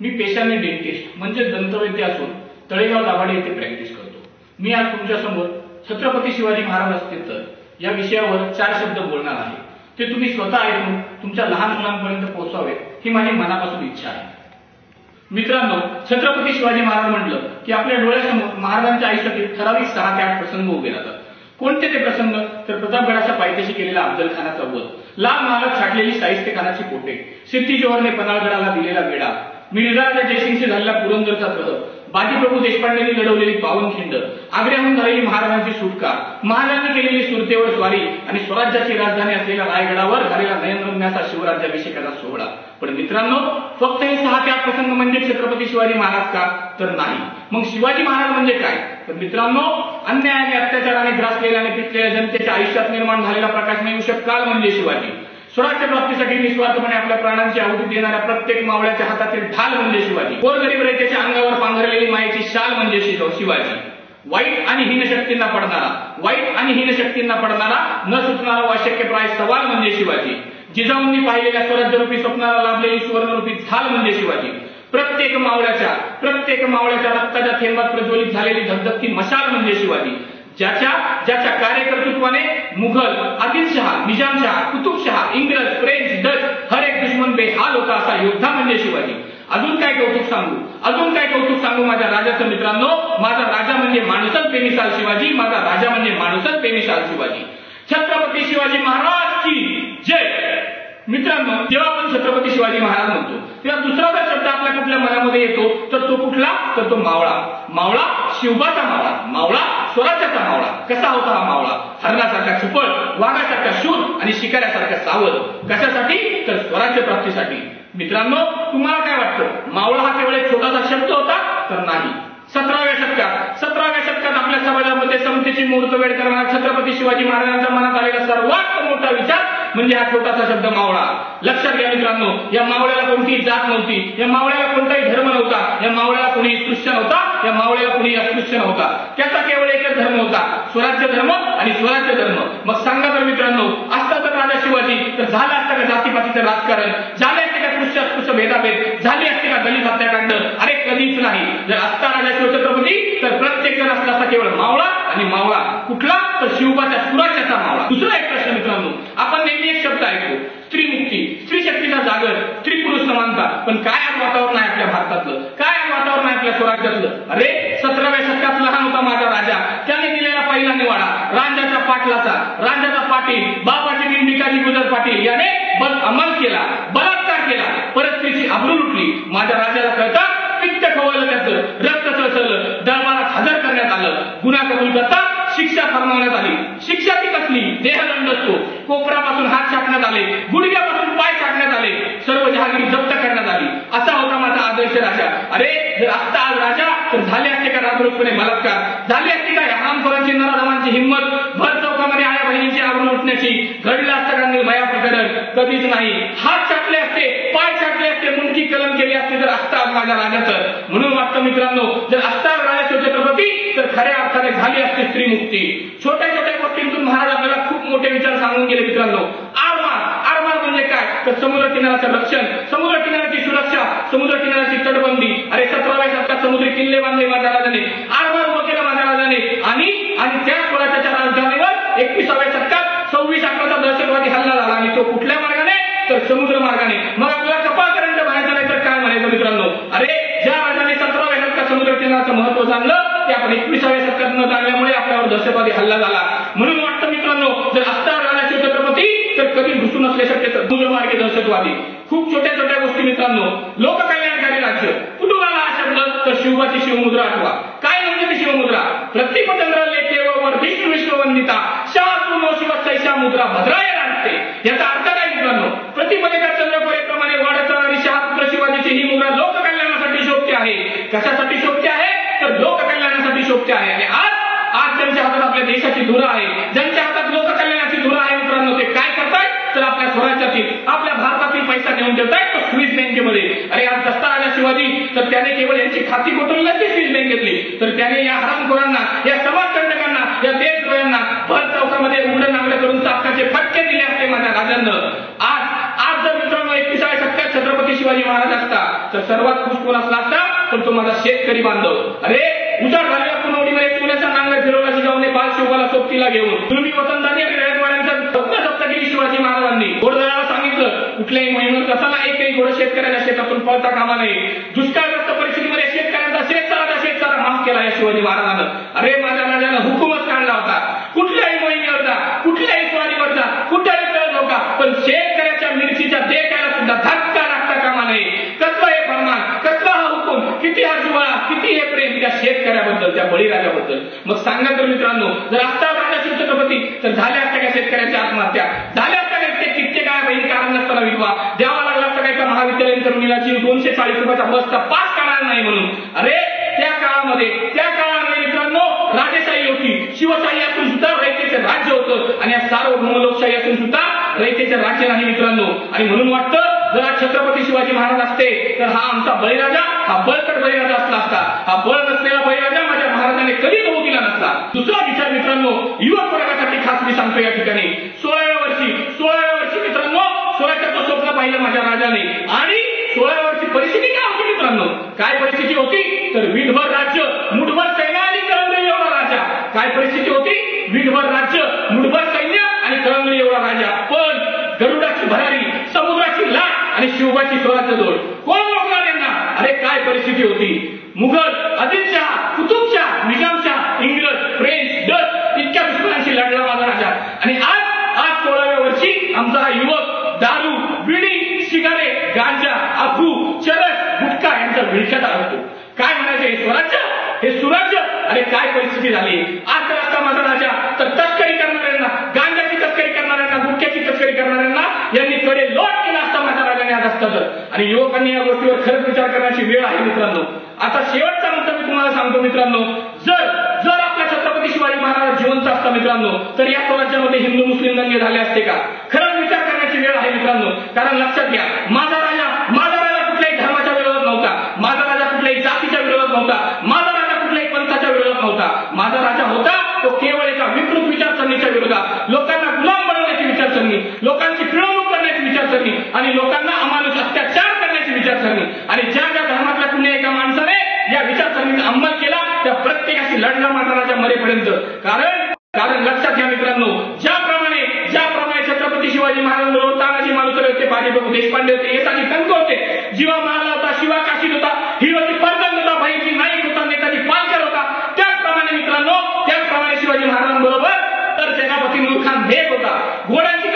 मी पेशाने डेंटिस्ट म्हणजे दंतवैद्य असून तळेगाव दाभाडे येथे प्रॅक्टिस करतो. मी आज तुमच्यासमोर छत्रपती शिवाजी महाराज असतील तर या विषयावर चार शब्द बोलणार आहे. ते तुम्ही स्वतः ऐकून तुमच्या लहान मुलांपर्यंत पोहोचावेत ही माझी मनापासून इच्छा आहे. मित्रांनो छत्रपती शिवाजी महाराज म्हटलं की आपल्या डोळ्यासमोर महाराजांच्या आयुष्यातील ठराविक सहा ते आठ प्रसंग उभे राहतात. कोणते ते प्रसंग? तर प्रतापगडाच्या पायथ्याशी केलेला अफजल खानाचा वध लाल महाराज छाटलेली साहित्य खानाची पोटे सिद्धी जोहरने पन्हाळगडाला दिलेला वेडा मिर्झाराजा जयसिंगशी झालेला पुरंदरचा तह बाजीप्रभू देशपांडेंनी लढवलेली पावनखिंड आग्र्याहून झालेली महाराजांची सुटका. महाराजांनी केलेली सुरतेवर स्वारी आणि स्वराज्याची राजधानी असलेल्या रायगडावर झालेला नयनरम्याचा शिवराज्याभिषेकाचा सोहळा. पण मित्रांनो फक्त हे सहा त्या प्रसंग म्हणजे छत्रपती शिवाजी महाराज का? तर नाही. मग शिवाजी महाराज म्हणजे काय? तर मित्रांनो अन्याय आणि अत्याचाराने ग्रासलेल्या आणि पिटलेल्या जनतेच्या आयुष्यात निर्माण झालेला प्रकाशमय विषय काल म्हणजे शिवाजी. स्वराज्य प्राप्तीसाठी निस्वार्थपणे आपल्या प्राणांची आहुती देणाऱ्या प्रत्येक मावळ्याच्या हातातील ढाल म्हणजे शिवाजी. गोर गरीब रयतेच्या अंगावर पांघरलेली मायेची शाल म्हणजे शिवाजी. वाईट आणि हीन शक्तींना पडणारा वाईट आणि हीन शक्तींना पडणारा न सुटणारा वाशक्य प्राय सवाल म्हणजे शिवाजी. जिजाऊंनी पाहिलेल्या स्वराज्यरूपी स्वप्नाला लाभलेली सुवर्णरूपी झाल म्हणजे शिवाजी. प्रत्येक मावळ्याच्या प्रत्येक मावळ्याच्या रक्ताच्या थेंबात प्रज्वलित झालेली धगधगती मशाल म्हणजे शिवाजी. ज्याच्या ज्याच्या कार्यकर्तृत्वाने मुघल आदिलशहा निजामशहा कुतुबशहा हर एक दुश्मन होता असा योद्धा म्हणजे शिवाजी. अजून काय कौतुक सांगू? अजून काय कौतुक सांगू माझ्या राजाचं मित्रांनो? माझा राजा म्हणजे माणूसच प्रेमीसाल शिवाजी माझा राजा म्हणजे माणूसच प्रेमीसाल शिवाजी. छत्रपती शिवाजी महाराज की जय! मित्रांनो जेव्हा आपण छत्रपती शिवाजी महाराज म्हणतो तेव्हा दुसरा जर शब्द आपल्या कुठल्या मनामध्ये येतो? तर तो कुठला? तर तो मावळा. मावळा शिवबाचा मावळा मावळा स्वराज्याचा मावळा कसा होता हा मावळा. हरणासारखा चुपळ वाघासारखा शूर आणि शिकाऱ्यासारखा सावध. कशासाठी? तर स्वराज्य प्राप्तीसाठी. मित्रांनो तुम्हाला काय वाटतं? मावळा हा केवळ एक छोटासा शब्द होता? तर नाही. सतराव्या शतकात सतराव्या शतकात आपल्या समाजामध्ये समतेची मुहूर्तवेळ करणारा छत्रपती शिवाजी महाराजांच्या मनात आलेला सर्वात मोठा विचार म्हणजे हा छोटासा शब्द मावळा. लक्षात घ्या मित्रांनो या मावळ्याला कोणतीही जात नव्हती. या मावळ्याला कोणताही धर्म नव्हता. या मावळ्याला कोणी स्पृश्य नव्हता. या मावळ्याला कोणी अस्पृश्य नव्हता. त्याचा केवळ एकच धर्म होता स्वराज्य धर्म आणि स्वराज्य धर्म. मग सांगा तर मित्रांनो असता तर राजा शिवाजी तर झालं असतं का जातीपातीचं राजकारण? झाले असते का स्पृश्य अस्पृश्य भेदाभेद? झाली असते का दलित हत्याकांड? अरे कधीच नाही. जर असता राजा शिवछत्रपती तर प्रत्येक जण असला असता केवळ मावळा आणि मावळा. कुठला? तर शिवबाच्या सुराज्याचा मावळा. दुसरा एक प्रश्न मित्रांनो आपण नेहमी एक शब्द ऐकतो स्त्री मुक्ती स्त्री शक्तीचा जागर स्त्री पुरुष समानता पण काय आज वातावरण आहे आपल्या भारतातलं. काय वातावरण आहे आपल्या स्वराज्यातलं? अरे सतराव्या शतकात लहान होता माझा राजा. त्याने दिलेला पहिला निवाडा राजाचा पाटलाचा. राजाचा पाटील बाबाची बिन गुजर पाटील याने बल अमल केला बलात्कार केला. परत आबरू लुटली माझ्या राजाला कळता पित्त खवळलं त्याचं रक्त चळचळलं दरबारात हजर करण्यात आलं. गुन्हा कबूल करता शिक्षा फरमावण्यात आली. शिक्षा ती कसली? देहदंड असतो. कोपरापासून हात छाटण्यात आले गुडघ्यापासून पाय छाटण्यात आले. सर्व जहागिरी जप्त करण्यात आली असा होता माझा आदर्श राजा अरे जर असता आज राजा तर झाले असते का राजरोजपणे बलात्कार झाले असते का? हरामखोरांची नराधमांची हिंमत. भर चौकामध्ये आया बहिणीची आवड उठण्याची. घडलं असतं का निर्भया प्रकरण. कधीच नाही. हात चाटले असते पाय चाटले असते मुंडकी कलम केली असते जर असता माझ्या राजाचं. म्हणून वाटतं मित्रांनो जर आत्ता राजा छत्रपती तर खऱ्या अर्थाने झाली असते स्त्री मुक्ती छोट्या छोट्या गोष्टींतून महाराज आपल्याला खूप मोठे विचार सांगून गेले मित्रांनो. आरमार आरमार म्हणजे काय? तर समुद्र किनाऱ्याचं रक्षण समुद्र किनाऱ्याची सुरक्षा समुद्र किनाऱ्याची तटबंदी. अरे सतराव्या शतकात समुद्री किल्ले बांधले माझ्या राजाने आरमार उभं केलं माझ्या राजाने आणि आणि त्या स्वराज्याच्या राजधानीवर एकविसाव्या शतकात सव्वीस अकराचा दहशतवादी हल्ला झाला. आणि तो कुठल्या मार्गाने? तर समुद्र मार्गाने. मग आपल्याला कपाळपर्यंत बाहेर नाही तर काय म्हणायचं मित्रांनो? अरे ज्या राजाने सतराव्या शतकात समुद्र किनाऱ्याचं महत्त्व जाणलं ते आपण एकविसाव्या शतकात न जाणल्यामुळे आपल्यावर दहशतवादी हल्ला झाला. म्हणून वाटतं मित्रांनो जर आत्ता राहण्याचे छत्रपती तर कधी घुसून असले शक्य समुद्रमार्गे दहशतवादी. खूप छोट्या छोट्या गोष्टी मित्रांनो. लोक राज्य कुठून आला हा शब्द तर शिवमुद्रा आठवा काय म्हणजे ती शिवमुद्रा? प्रतिपचंद्र लेखे व वर्धिष्ठ विश्ववंदिता. शाह शिवसैशा मुद्रा भद्राय राजते याचा अर्थ काय मित्रांनो? प्रतिपदेच्या चंद्रकोरेप्रमाणे वाढत जाणारी शहापुत्र शिवाजीची ही मुद्रा लोककल्याणासाठी शोभते आहे. कशासाठी शोभते आहे? तर लोककल्याणासाठी शोभते आहे. आणि आज आज ज्यांच्या हातात आपल्या देशाची धुरा आहे ज्यांच्या हातात लोककल्याणाची धुरा आहे मित्रांनो ते काय करतायत? तर आपल्या स्वराज्यातील आपल्या भारतातील पैसा घेऊन ठेवतायत तो स्विस बँकेमध्ये. अरे आज दस्ता त्याने केवळ यांची खाती कोटून नसते स्विस बँकेतली तर त्याने या हरामखोरांना या समाजकंटकांना या देशद्रोह्यांना भर चौकामध्ये उघडं नांगडं करून चाकाचे फटके दिले असते माझ्या राजांनं. आज आज जर मित्रांनो एकविसाव्या शतकात छत्रपती शिवाजी महाराज असता तर सर्वात खुश कोण असला असता? तर तो माझा शेतकरी बांधव. अरे उजाड झालेल्या पुनवडीमध्ये सोन्याचा नांगर फिरवला जिजाऊने बाल शिवकाला सोबतीला घेऊन. तुम्ही वतनदारी आणि रयतवाड्यांचा स्वप्न जप्त केली शिवाजी महाराजांनी. घोडदळाला सांगितलं कुठल्याही महिन्यात कसा ना एकही घोड शेतकऱ्याच्या शेतातून पळता कामा नये. दुष्काळ काम केला या शिवाजी महाराजानं. अरे माझ्या राजानं हुकूमच काढला होता. कुठल्याही मोहिमेवरचा कुठल्याही स्वारीवरचा कुठल्याही कळत नका पण शेतकऱ्याच्या मिरचीच्या देखायला सुद्धा धक्का लागता कामा नये. कसलं हे फरमान कसला हा हुकूम किती हा जुवाळा किती हे प्रेम त्या शेतकऱ्याबद्दल त्या बळीराजाबद्दल. मग सांगा तर मित्रांनो जर असता राजा छत्रपती तर झाल्या असत्या का शेतकऱ्याच्या आत्महत्या? झाल्या असत्या का कित्येक काय बहीण कारण नसताना विधवा द्यावा लागला असता काय महाविद्यालयीन तरुणीलाची दोनशे चाळीस रुपयाचा बसचा पास काढणार नाही म्हणून. अरे काळामध्ये त्या काळामध्ये मित्रांनो राजेशाही होती. शिवशाही असून सुद्धा रयतेचं राज्य होतं. आणि या सार्वभौम लोकशाही असून सुद्धा रयतेचं राज्य नाही मित्रांनो. आणि म्हणून वाटतं जर आज छत्रपती शिवाजी महाराज असते तर हा आमचा बळीराजा हा बळकट बळीराजा असला असता. हा बळ नसलेला बळीराजा माझ्या महाराजाने कधी होऊ दिला नसता. दुसरा विचार मित्रांनो युवक वर्गासाठी खास मी सांगतो या ठिकाणी. सोळाव्या वर्षी सोळाव्या वर्षी मित्रांनो सोळाच्या स्वप्न पाहिलं माझ्या राजाने. होती तर विधभर राज्य मुठभर सैन्य आणि कळंगळी एवढा राजा. काय परिस्थिती होती? विधभर राज्य मुठभर सैन्य आणि कळंगळी एवढा राजा. पण गरुडाची भरारी समुद्राची लाट आणि शिवबाची स्वराज्य जोड. कोण रोखणार यांना अरे काय परिस्थिती होती? मुघल आदिलशाह कुतुबशाह निजामशाह इंग्रज फ्रेंच डच इतक्या दुश्मनांशी लढला माझा राजा आणि आज आज सोळाव्या वर्षी आमचा हा युवक दारू बिडी सिगारेट गांजा अफू चरस गुटखा यांचा विळख्यात अडकतो काय म्हणायचं हे स्वराज्य हे सुराज्य अरे काय परिस्थिती झाली? आज जर असता माझा राजा तर तस्करी करणाऱ्यांना गांजाची तस्करी करणाऱ्यांना गुटख्याची तस्करी करणाऱ्यांना यांनी कडे लोट केला असता माझ्या राजाने आज असता आणि युवकांनी या गोष्टीवर खरंच विचार करण्याची वेळ आहे मित्रांनो. आता शेवटचा मुद्दा मी तुम्हाला सांगतो मित्रांनो. जर जर आपला छत्रपती शिवाजी महाराज जिवंत असता मित्रांनो तर या स्वराज्यामध्ये हिंदू मुस्लिम दंगे झाले असते का? खरंच विचार करण्याची वेळ आहे मित्रांनो. कारण लक्षात घ्या माझा आणि लोकांना अमानुष अत्याचार करण्याची विचारसरणी. आणि ज्या ज्या धर्मातल्या कुणी एका माणसाने या विचारसरणीचा अंमल केला त्या प्रत्येकाशी लढला माझा मरेपर्यंत. कारण कारण लक्षात घ्या मित्रांनो ज्याप्रमाणे ज्याप्रमाणे छत्रपती शिवाजी महाराज तानाजी मालुसरे होते बाजीप्रभू देशपांडे होते येताजी कंक होते. जीवा महाराज होता शिवा काशीद होता हिरोजी पर्जन होता भाईजी नाईक होता नेताजी पालकर होता. त्याचप्रमाणे मित्रांनो त्याचप्रमाणे शिवाजी महाराजांबरोबर तर सेनापती नूर खान बेग होता. घोड्यांची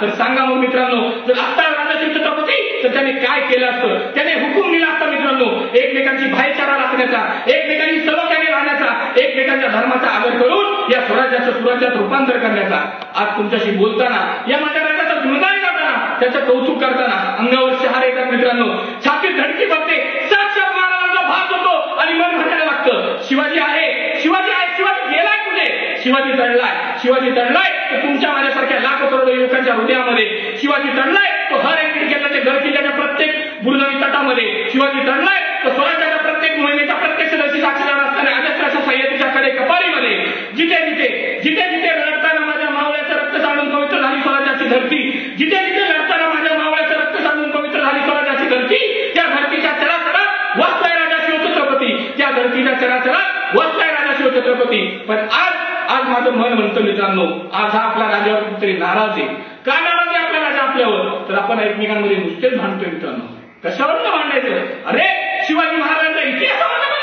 तर सांगा मग मित्रांनो जर आता राजा छत्रपती तर त्याने काय केलं असतं? त्याने हुकूम दिला असता मित्रांनो एकमेकांची भाईचारा राखण्याचा एकमेकांची सलोख्याने राहण्याचा एकमेकांच्या धर्माचा आदर करून या स्वराज्याचं सुराज्यात रूपांतर करण्याचा. आज तुमच्याशी बोलताना या माझ्या राजाचा गुणगान करताना त्याचं कौतुक करताना अंगावर शहार येतात मित्रांनो. छातीत धडकी बघते साक्षात महाराजांचा भाग होतो आणि मन म्हणायला लागतं. शिवाजी आहे शिवाजी आहे शिवाजी गेलाय कुठे? शिवाजी तडलाय शिवाजी तडलाय तर तुमच्या माझ्यासारख्या लाखो करोडो युवकांच्या हृदयामध्ये शिवाजी तडलाय तो हर एक किल्ल्याच्या गड किल्ल्याच्या प्रत्येक बुरजानी तटामध्ये शिवाजी तडलाय तो स्वराज्याच्या प्रत्येक मोहिमेच्या प्रत्यक्षदर्शी साक्षीदार असताना अजस्त्राच्या सह्याद्रीच्या कडे कपारीमध्ये जिथे जिथे जिथे जिथे लढताना माझ्या मावळ्याचं रक्त सांडून पवित्र झाली स्वराज्याची धरती जिथे जिथे लढताना माझ्या मावळ्याचं रक्त सांडून पवित्र झाली स्वराज्याची धरती त्या धरतीच्या चराचरात वाचलाय राजा शिवछत्रपती त्या धरतीच्या चराचरात वाचलाय राजा शिवछत्रपती. पण आज आज माझं मन म्हणतं मित्रांनो आज हा आपल्या राजावर कुठेतरी नाराज आहे. का नाराज आहे आपल्या राजा आपल्यावर? तर आपण एकमेकांमध्ये नुसतेच भांडतोय मित्रांनो. कशावर मांडायचं भांडायचं? अरे शिवाजी महाराजांचा इतिहासामध्ये पण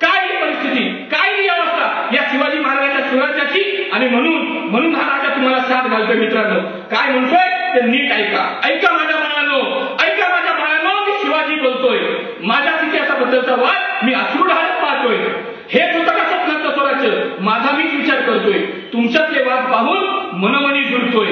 काय ही परिस्थिती? काय ही अवस्था? या शिवाजी महाराजांच्या स्वराज्याची? आणि म्हणून म्हणून हा राजा तुम्हाला साथ घालतोय मित्रांनो. काय म्हणतोय? ते नीट ऐका. ऐका माझ्या बाळांनो ऐका माझ्या बाळांनो मी शिवाजी बोलतोय. माझ्या इतिहासाबद्दलचा वाद मी अश्रू ढाळत पाहतोय हेच होतं का स्वप्नाचं स्वराज्य माझा मीच विचार करतोय. तुमच्यातले वाद पाहून मनमनी जुळतोय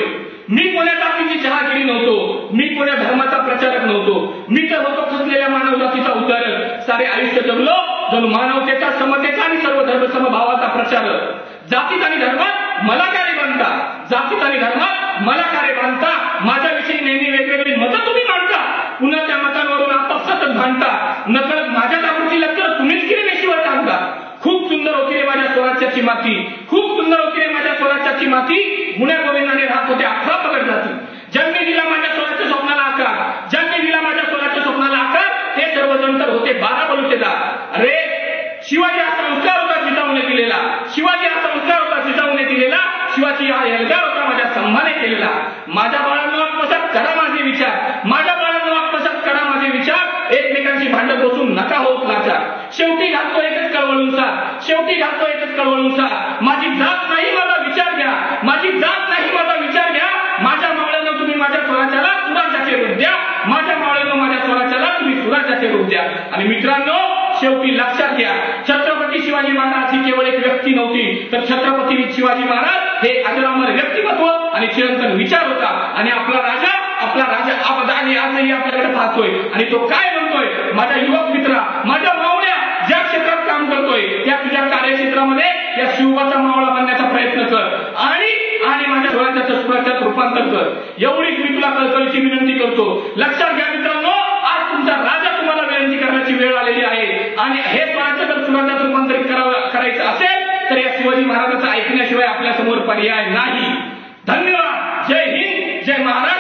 मी कोण्या जातीची चहागिरी नव्हतो. मी कोण्या धर्माचा प्रचारक नव्हतो. मी तर होतो खचलेल्या मानव जातीचा उद्धारक सारे आयुष्य जगलो जणू मानवतेचा समतेचा आणि सर्व धर्म समभावाचा प्रचारक. जातीत आणि धर्मात मला कार्य बांधता. जातीत आणि धर्मात मला कार्य बांधता. माझ्याविषयी नेहमी वेगवेगळी मतं तुम्ही मांडता. पुन्हा त्या मतांवरून आपापसातच भांडता. नकळत माझ्या दाबूची लक्कर तुम्हीच केली वेशीवर टाकता खूप सुंदर होती रे माझ्या स्वराज्याची माती खूप सुंदर होती माझ्या स्वराज्याची माती गुण्या गोविंदाने राहत होते अठरा पगड जाती. ज्यांनी दिला माझ्या स्वराच्या स्वप्नाला आकार ज्यांनी दिला माझ्या स्वराच्या स्वप्नाला आकार ते सर्वजण तर होते बारा बलुतेदार. अरे शिवाजी हा संस्कार होता जिजाऊने दिलेला. शिवाजी हा संस्कार होता जिजाऊने दिलेला. शिवाजी हा एल्गार होता माझ्या संभाने केलेला. माझ्या बाळा आत्मसात करा माझे विचार माझ्या बाळांनो आत्मसात करा माझे विचार एकमेकांची भांडण बसून नका होत लाचार शेवटी घालतो एकच कळवळूनसा शेवटी घालतो माझी जात नाही माझा विचार घ्या. माझी जात नाही माझा विचार घ्या. माझ्या मावळ्यानं तुम्ही माझ्या स्वराच्याला सुराजाचे रूप द्या. माझ्या मावळ्यानं माझ्या स्वराच्याला तुम्ही सुराजाचे रूप द्या. आणि मित्रांनो शेवटी लक्षात घ्या. छत्रपती शिवाजी महाराज ही केवळ एक व्यक्ती नव्हती. तर छत्रपती शिवाजी महाराज हे अजरामर व्यक्तिमत्व आणि चिरंतन विचार होता. आणि आपला राजा आपला राजा आज आणि आजही आपल्याकडे पाहतोय. आणि तो काय म्हणतोय? माझ्या युवक मित्रा माझ्या कार्यक्षेत्रामध्ये या शिवबाचा मावळा बनण्याचा प्रयत्न कर. आणि आणि माझ्या डोळ्याच्या चष्म्याच्यात रूपांतर कर. एवढीच मी तुला कळकळीची विनंती करतो. लक्षात घ्या मित्रांनो आज तुमचा राजा तुम्हाला विनंती करण्याची वेळ आलेली आहे. आणि हे स्वराज्य जर स्वराज्यात रूपांतरित करावं करायचं असेल तर या शिवाजी महाराजांचं ऐकण्याशिवाय आपल्यासमोर पर्याय नाही. धन्यवाद. जय हिंद जय महाराज.